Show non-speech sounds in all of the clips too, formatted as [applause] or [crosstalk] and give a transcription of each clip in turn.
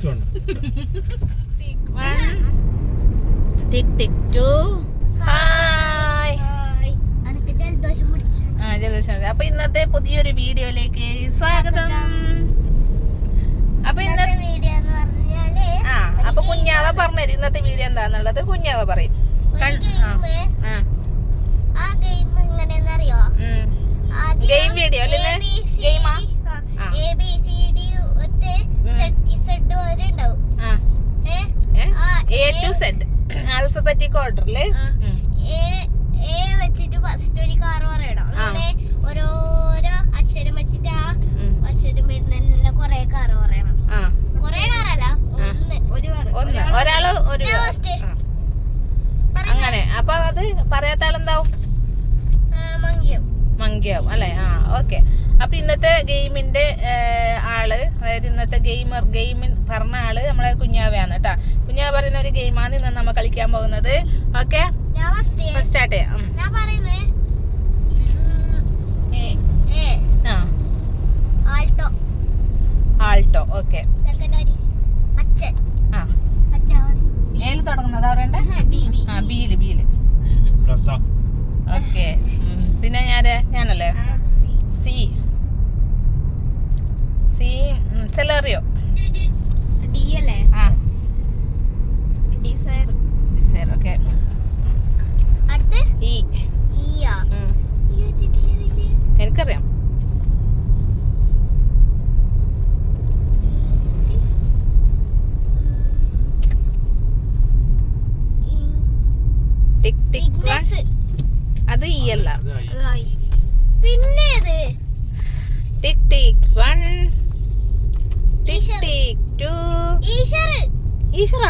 Six one tick tick two hi എനിക്ക് ജലദോഷം പിടിച്ചു ആ ജലദോഷം അപ്പൊ ഇന്നത്തെ പുതിയൊരു വീഡിയോയിലേക്ക് സ്വാഗതം. അപ്പൊ ഇന്നത്തെ വീഡിയോ എന്ന് പറഞ്ഞാൽ ആ അപ്പൊ കുഞ്ഞാവ പറഞ്ഞുതരും. ഇന്നത്തെ വീഡിയോ എന്താന്നുള്ളത് കുഞ്ഞാവ പറയും. ആ, ഗെയിം വീഡിയോ ആ ഗെയിം video അല്ലേ? ഗെയിമാ. എ ബി സി ഡി ഒറ്റ ഉം. സെഡ് വരെ ഉണ്ടാവും? എ ടു സെഡ് ആൽഫബറ്റിക് ഓർഡറിൽ എ എ വെച്ചിട്ട് ഫസ്റ്റ് ഒരു കാർ പറയണം ആ. അങ്ങനെ ഓരോരോ അക്ഷരം വെച്ചിട്ട് ആ അക്ഷരം വരുന്ന കൊറേ കാർ പറയണം ആ കൊറേ കാറല്ല ആ. ഒന്ന് ഒരു കാർ ഒന്ന് ഒരാൾ ഒരു ഞാൻ first. ആ. അങ്ങനെ അപ്പൊ അത് പറയാത്ത ആളെന്താവും മങ്കിയോ മങ്കിയാവും അല്ലെ ആ ഓക്കെ അപ്പൊ ഇന്നത്തെ ഗെയിമിന്റെ ആൾ അതായത് ഇന്നത്തെ ഗെയിമർ ഗെയിമിൻ പറഞ്ഞ ആൾ നമ്മളെ കുഞ്ഞാവയാണ് കേട്ടാ. കുഞ്ഞാവ പറയുന്ന ഒരു ഗെയിമാണ് ഇന്ന് നമ്മൾ കളിക്കാൻ പോകുന്നത്. ഓക്കെ ഞാൻ സ്റ്റാർട്ട് ചെയ്യാം. ഞാൻ പറയുന്നേ. എ ആ. ആൾട്ടോ. ആൾട്ടോ. ഓക്കെ സെക്കൻഡ് അച്ഛൻ. ആ. അച്ഛൻ ഏൽ തുടങ്ങുന്നതാ പറയണ്ടേ? B B. ആ ബീൽ ബീൽ ബ്രസ ഓക്കെ പിന്നെ ഞാൻ ഞാനല്ലേ? സി. സി സെലറിയോ ഡി അല്ലേ ആ ഡിസയർ ശരി ഓക്കെ അടുത്ത് ഇ ഇയാ ഉം. ഈ വെച്ചിട്ട് ഏതില്ലേ എനിക്കറിയാം ടിക് ടിക് വൺ. അത് ഈ അല്ല. പിന്നെ tick tick one. Tick Ishwar. Tick two. Ishwar. ഈശ്വര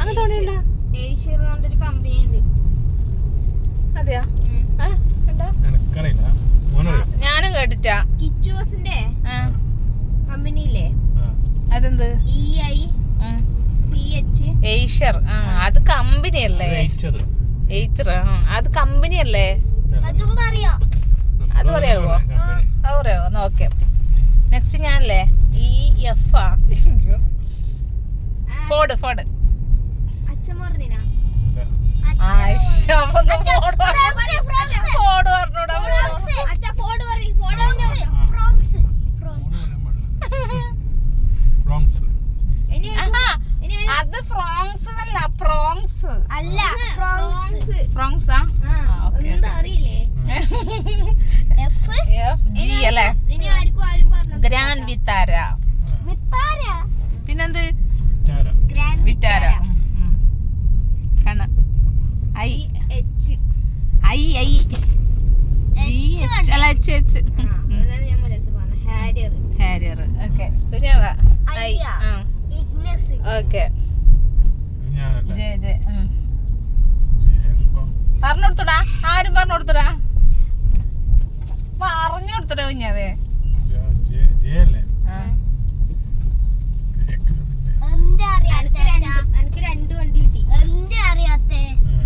അങ്ങനെ തോന്നിയുണ്ടോ ഈശ്വർ. കൊണ്ടൊരു കമ്പനി ഉണ്ട്. അതെയാ? ഞാനും കേട്ടിട്ടാ. കിച്ചുവസിന്റെ ആ, കമ്പനി ഇല്ലേ ആ. അതെന്ത്? E I C H Eicher ആ അത് കമ്പനി അല്ലേ? അത് എയ്ച്ചർ. അത് കമ്പനി അല്ലേ? അതും പറയാ. അത് പറയാവോ? അത് പറയാമോ എന്നാ ഓക്കെ നെക്സ്റ്റ് ഞാനല്ലേ? ഇ എഫ് ആ. ഫോർഡ് ഫോർഡ് ഫോർഡ് പറഞ്ഞോ. Fronx, Fronx. ഫോർഡ് പറഞ്ഞോടാ ഫ്രോക്സ്. അച്ഛാ ഫോർഡ് പറയ്, ഫോർഡ് ആ, ഫ്രോക്സ്, ആ. Fronx, Fronx. മോൾ പറയാൻ പാടില്ല. ഫ്രോങ്സ്. ആഹാ, അത് ഫ്രോങ്സ് അല്ല പ്രോങ്സ് അല്ല ഫ്രോക്സ് ഫ്രോങ്സാ എന്താ അറിയില്ലേ എഫ് എഫ് ജി അല്ലേ ഇനി ആർക്കും ആരും പറഞ്ഞു ഗ്രാൻഡ് വിത്താര ആ. വിത്താര പിന്നെന്ത് ടാര. Grand Vitara Kanna I H I I G H അല്ല എച്ച് എച്ച് അതാണ് ഞാൻ മുതലത്ത് പറഞ്ഞത് ഹാരിയർ ഹാരിയർ ഓക്കെ കുഞ്ഞാവ ഐ ഐ ആ. ആ ഇഗ്നസ് ഓക്കെ ഞാനല്ല. ജെ ജെ ഉം. ജേൽപ്പോ. പറഞ്ഞു കൊടുത്തടാ ആരും പറഞ്ഞു കൊടുത്തടാ പറഞ്ഞു കൊടുത്തടാ കുഞ്ഞാവേ ജ- ജെ- ജെ അല്ലേ? ആ. കേക്കുന്നില്ലേ? എന്താ അറിയാത്ത എനിക്ക് രണ്ട് വണ്ടി കിട്ടി എന്താ അറിയാത്ത ആ.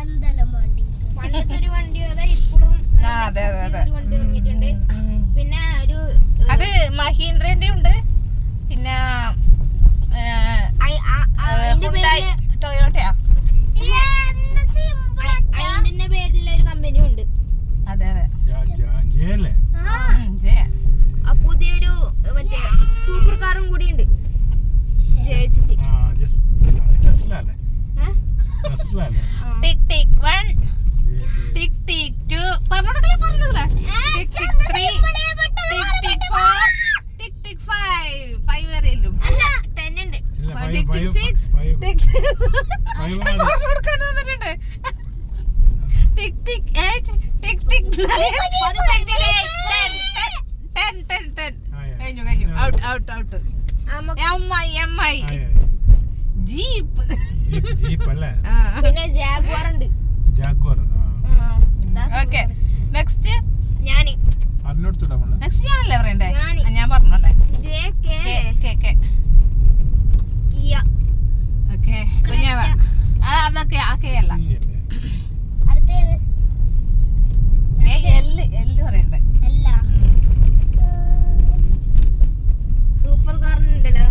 എന്തെല്ലാം വണ്ടി പണ്ടത്തെ ഒരു വണ്ടി അതാ ഇപ്പോഴും ആ, അതെ അതെ അതെ ഒരു വണ്ടി ഇറങ്ങിയിട്ടുണ്ട് ഉം. പിന്നെ ഒരു അത് മഹീന്ദ്രന്റെ ഉണ്ട് പിന്നെ ഐ- ആ- ആ, അതിന്റെ പേരിൽ ടൊയോട്ടയാ അതിന്റെ പേരിലുള്ള ഒരു കമ്പനി ഉണ്ട് അതെ അതെ ജ- ജ- ജെ അല്ലേ? ഉം, ജയ ആ പുതിയൊരു മറ്റേ സൂപ്പർ കാറും കൂടി ഉണ്ട് ജയിച്ചിട്ട് ആ, ജസ്- അത് ടെസ്ല അല്ലേ? ടെസ്ല അല്ലേ? Tick tick one J- J. Tick tick two പറഞ്ഞോടുക്കലേ പറഞ്ഞോടുക്കലേ tick tick three tick tick four tick tick five five വരെയല്ലും അല്ല ടെൻ ഉണ്ട് ഇല്ല, five- tick tick five- six five. Tick tick Five ആണ്. പറഞ്ഞോടുക്കാൻ തന്നിട്ടുണ്ട് tick tick eight tick tick nine ten ten ten ആ, ആ. കഴിഞ്ഞു കഴിഞ്ഞു ഔട്ട് ഔട്ട് ഔട്ട് നമുക്ക് എം ഐ എം ഐ ആ, ആ. ജീപ്പ്. ജീപ്പ്- അല്ലേ? പിന്നെ ജാഗ്വാർ ഉണ്ട് ജാഗ്വാർ. ആ. ഓക്കെ. നെക്സ്റ്റ് ഞാൻ അതിനോട് ഇടാൻ നെക്സ്റ്റ് ഞാൻ അല്ലേ പറയണ്ടേ? ഞാൻ പറഞ്ഞല്ലേ J K. K K K. Kia. Okay. കുഞ്ഞാവ. ആ അതൊക്കെ ആ കെ അല്ല സി അല്ലേ? അടുത്തേത് ഏ, എല്ല് എല്ല് പറയണ്ടേ അല്ല super കാറിനുണ്ടല്ലോ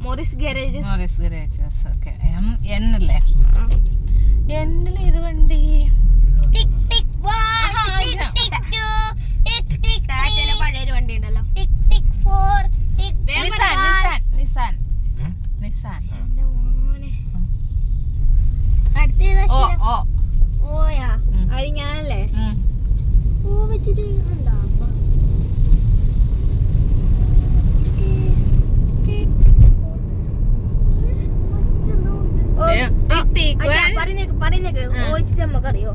Morris Garage Morris okay M N അല്ലേ എന്നിൽ ഇത് വണ്ടി ടിക് ടിക് ആഹാ, വൺ ടിക് ഇതാ. ടിക് ടു ടിക് ടിക് ടാറ്റയിലെ പഴയൊരു വണ്ടി ഉണ്ടല്ലോ tick tick four tick Nissan Nissan Nissan ഏ? നിസാൻ ആ. അടുത്തത് ഓ ഓ ഓയാ ഉം. അത് ഞാനല്ലേ ഉം. ഓ വെച്ചിട്ട് ഉണ്ടോ അപ്പൊ? ഓ, ഏ, ടിക് ടിക് അച്ഛാ, വൺ. പറയുന്നേക്ക്. ഓയിച്ചിട്ട് നമുക്കറിയോ?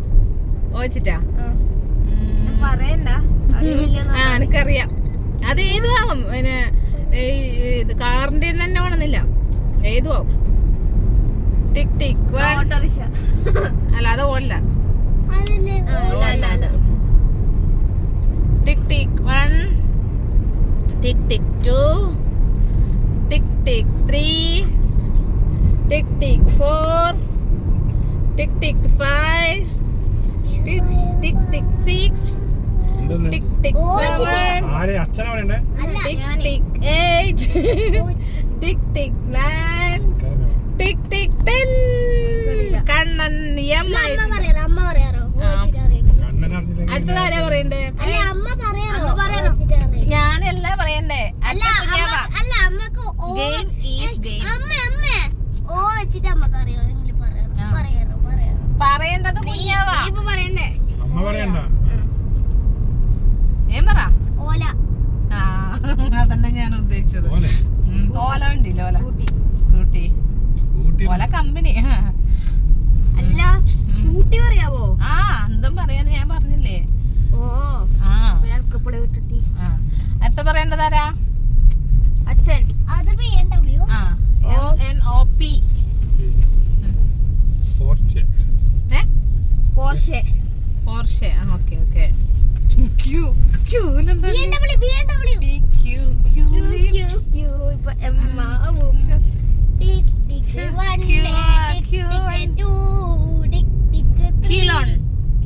ഓച്ചിട്ടാ പറയണ്ട. ആ എനിക്കറിയാം. അത് ഏതു ആകും പിന്നെ ഇത് കാറിന്റെ തന്നെ വേണമെന്നില്ല. ഏതു ആവും ടിക് ടിക്. ഓട്ടോറിക്ഷ. അല്ല അത് ഓടില്ല. Tick tick. One. Tick tick. Two. Tick tick. Three. Tick tick. Four. Tick tick five tick tick six? Tick tick seven ആരെ? Tick tick eight tick tick nine? Tick tick ten Kannan അറിഞ്ഞില്ലെങ്കിൽ അടുത്തതാരാ പറയണ്ടേ? ഞാനല്ല പറയണ്ടേ. അല്ല is അമ്മ അമ്മ. ഓ വെച്ചിട്ട് അമ്മയ്ക്ക് അറിയോ? പറയേണ്ടത് കുഞ്ഞാവാ. ഇപ്പൊ പറയണ്ടേ? അമ്മ പറയണ്ട. ഏം പറ. ഓല. ഞാൻ ഉദ്ദേശിച്ചത്. Ola. ഉണ്ടില്ല Ola scooty. Scooty. Ola company. അല്ല സ്കൂട്ടി പറയാവോ? ആ എന്തും പറയാന്ന് ഞാൻ പറഞ്ഞില്ലേ. ഓ. ആ. അടുത്ത പറയേണ്ടതാരാ അച്ഛൻ അത് ബി എം ഡബ്ല്യു ആ എൻ ഒ പി പോർച്ച് ഏ പോർഷെ. പോർഷെ. ആ okay okay. Q ക്യൂലെന്താ B M W B M W Q Q. Q Q Q ഇപ്പൊ എമ്മാവും. Tick tick one tick tick two tick tick കിലോൺ.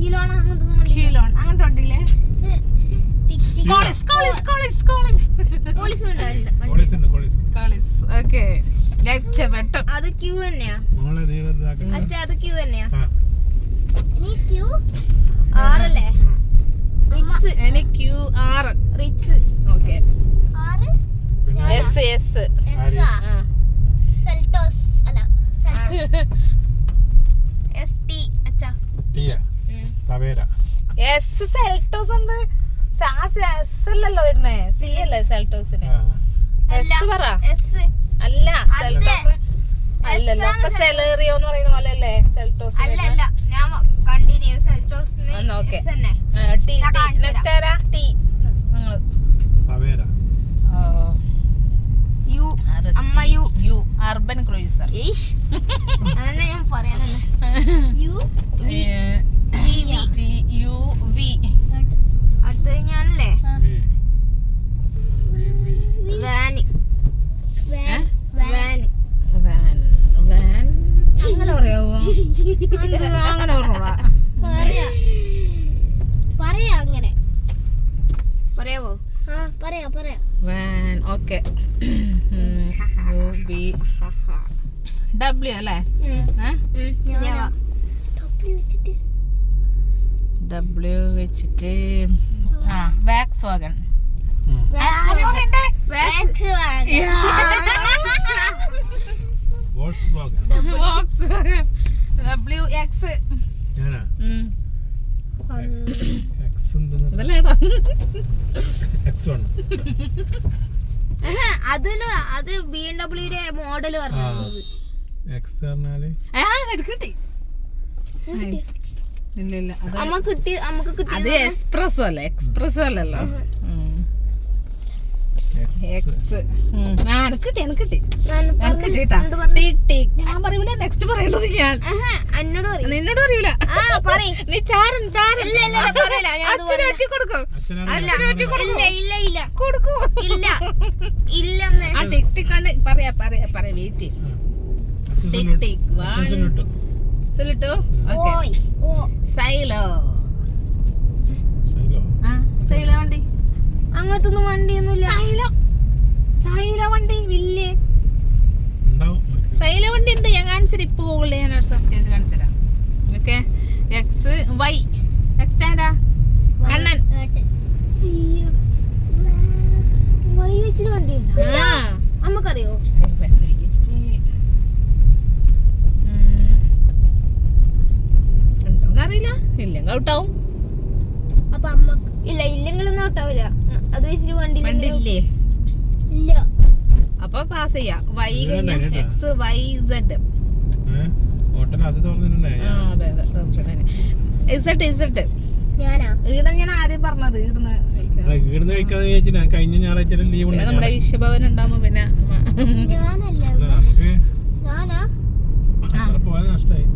കിലോൺ അങ്ങനത്തെ കിലോൺ. അങ്ങോട്ട് ഉണ്ടില്ലേ ടിക്. കോളിസ് കോളിസ് കോളിസ് കോളിസ്. ഉണ്ടാവില്ല കോളേജ് ഉണ്ട് കോളേജ് കോളിസ് ഓക്കെ. രക്ഷപ്പെട്ടു അത് ക്യൂ തന്നെയാ. അച്ഛ അത് ക്യൂ തന്നെയാ. ക്യൂ ആറല്ലേ? ഇനി ക്യൂ ആറ്. Ritz okay. S S Seltos അല്ല എസ് ടി അച്ഛ. ടീയ തവേര. എസ് സെൽട്ടോസ് എന്ത്? എസ് അല്ലല്ലോ വരുന്നേ. സി അല്ലേ സെൽട്ടോസിന് ആ. എസ് പറ. എസ് അല്ല. സെൽട്ടോസ് അല്ലല്ലോ അപ്പൊ സെലേറിയോ എന്ന് പറയുന്ന പോലെ അല്ലേ സെൽട്ടോസ് അല്ല അർബൻ ക്രൂയിസർ [laughs] ഈഷ് അതന്നെ ഞാൻ പറയാനല്ലേ യു യു വി അടുത്തത് ഞാനല്ലേ വി വി വി വാന് ഏ? വാന് വാൻ വാൻ അങ്ങനെ പറയാവോ എന്ത് അങ്ങനെ പറഞ്ഞോടാ പറയാ പറയാ അങ്ങനെ പറയാവോ ആ പറയാ പറയാ van okay U B W അല്ലേ? ഡബ്ല്യു വെച്ചിട്ട്. ആ വാക്സ് വാഗൺ. ഡബ്ല്യു എക്സ് അതിൽ അത് ബി എം ഡബ്ല്യൂടെ മോഡൽ പറഞ്ഞത്. എക്സ് പറഞ്ഞാൽ? ഇല്ല ഇല്ല അത് എക്സ്പ്രസ്സോ അല്ലേ എക്സ്പ്രസ്സോ അല്ലല്ലോ എക്സ് ആ എനിക്ക് കിട്ടി എനിക്ക് കിട്ടി. എനിക്ക് കിട്ടിട്ടാ ടീക് ടീക്. ഞാൻ പറയൂല നെക്സ്റ്റ് പറയേണ്ടത് ഞാൻ. നിന്നോട് പറയൂല. [laughs] നീ ചാരൻ ചാരൻ. ഇല്ല, ഇല്ല, ഇല്ല, അച്ഛനെ ഒറ്റ കൊടുക്കും ഇല്ല ഇല്ല ഇല്ല. കൊടുക്കൂ. ഇല്ല. ഇല്ലെന്ന്. ആ ടിക് ടിക് കണ്ട് പറയാ പറയാ പറയാ. വെയിറ്റ് അച്ഛൻ ഓയ് ഓ സൈലോ സൈലോ വണ്ടി. അങ്ങനത്തെ ഒന്നും വണ്ടിയൊന്നുമില്ല. സൈലോ സൈലോ വണ്ടി. വലിയ. സൈലോ വണ്ടി ഉണ്ട്. ഞാൻ കാണിച്ചത് ഇപ്പൊ ഗൂഗിളിൽ ഞാൻ സെർച്ച് ചെയ്ത് കാണിച്ചുതരാം ഓക്കെ എക്സ് വൈ എക്സ് ആരാ അണ്ണൻ. വൈ വെച്ചിട്ട് വണ്ടി ഉണ്ടോ ആ. നമുക്കറിയോ? ഇല്ലെങ്കിൽ ഔട്ടാവും? അപ്പൊ അമ്മ ഇല്ല ഇല്ലെങ്കിലൊന്നും ഔട്ടാവില്ല. അത് വെച്ചിട്ട് വണ്ടി വണ്ടില്ലേ ഇല്ല. അപ്പൊ പാസ് ചെയ്യാം. Y. X Y Z Z ഞാനാ? ഈടെ ഞാൻ ആദ്യം പറഞ്ഞത് ഈടുന്ന്. ഇവിടുന്ന് കഴിക്കാന്ന് ഞാൻ കഴിഞ്ഞ ഞായറാഴ്ച ലീവ് പിന്നെ നമ്മുടെ വിശ്വഭവൻ ഉണ്ടാകുമ്പോ പിന്നെ ഞാനല്ല നമുക്ക് ഞാനാ? പോയത് നഷ്ടമായി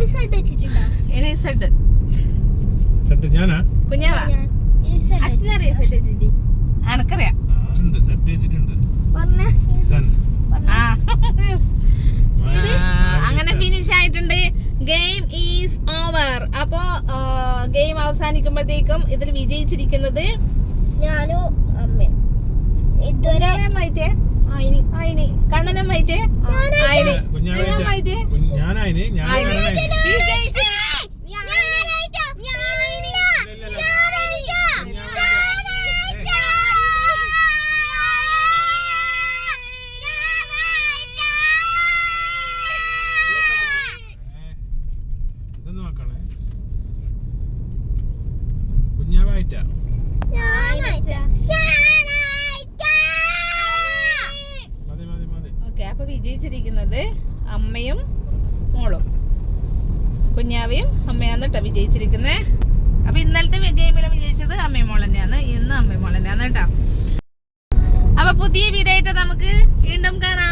റിസൾട്ട് വെച്ചിട്ടുണ്ടോ? ഇസട്ട് സെറ്റ് ഞാനാ? കുഞ്ഞാവാ? അച്ഛനറിയോ സെറ്റ് വെച്ചിട്ട്? വെച്ചിട്ടുണ്ട്. [laughs] അങ്ങനെ ഫിനിഷ് ആയിട്ടുണ്ട്. ഗെയിം ഈസ് ഓവർ അപ്പോ ഗെയിം അവസാനിക്കുമ്പോഴത്തേക്കും ഇതിൽ വിജയിച്ചിരിക്കുന്നത് ഞാനും അമ്മയും. ഇതുവരെ മൈറ്റേ കണ്ണനം മൈറ്റേ. വിജയിച്ചു വിജയിച്ചിരിക്കുന്നത് അമ്മയും മോളും. കുഞ്ഞാവയും അമ്മയാന്ന് കേട്ടോ വിജയിച്ചിരിക്കുന്നത് അപ്പൊ ഇന്നലത്തെ ഗെയിമിൽ വിജയിച്ചത് അമ്മയും മോൾ തന്നെയാണ്. ഇന്ന് അമ്മയും മോൾ തന്നെയാണ് കേട്ടോ അപ്പൊ പുതിയ വീഡിയോ ആയിട്ട് നമുക്ക് വീണ്ടും കാണാം.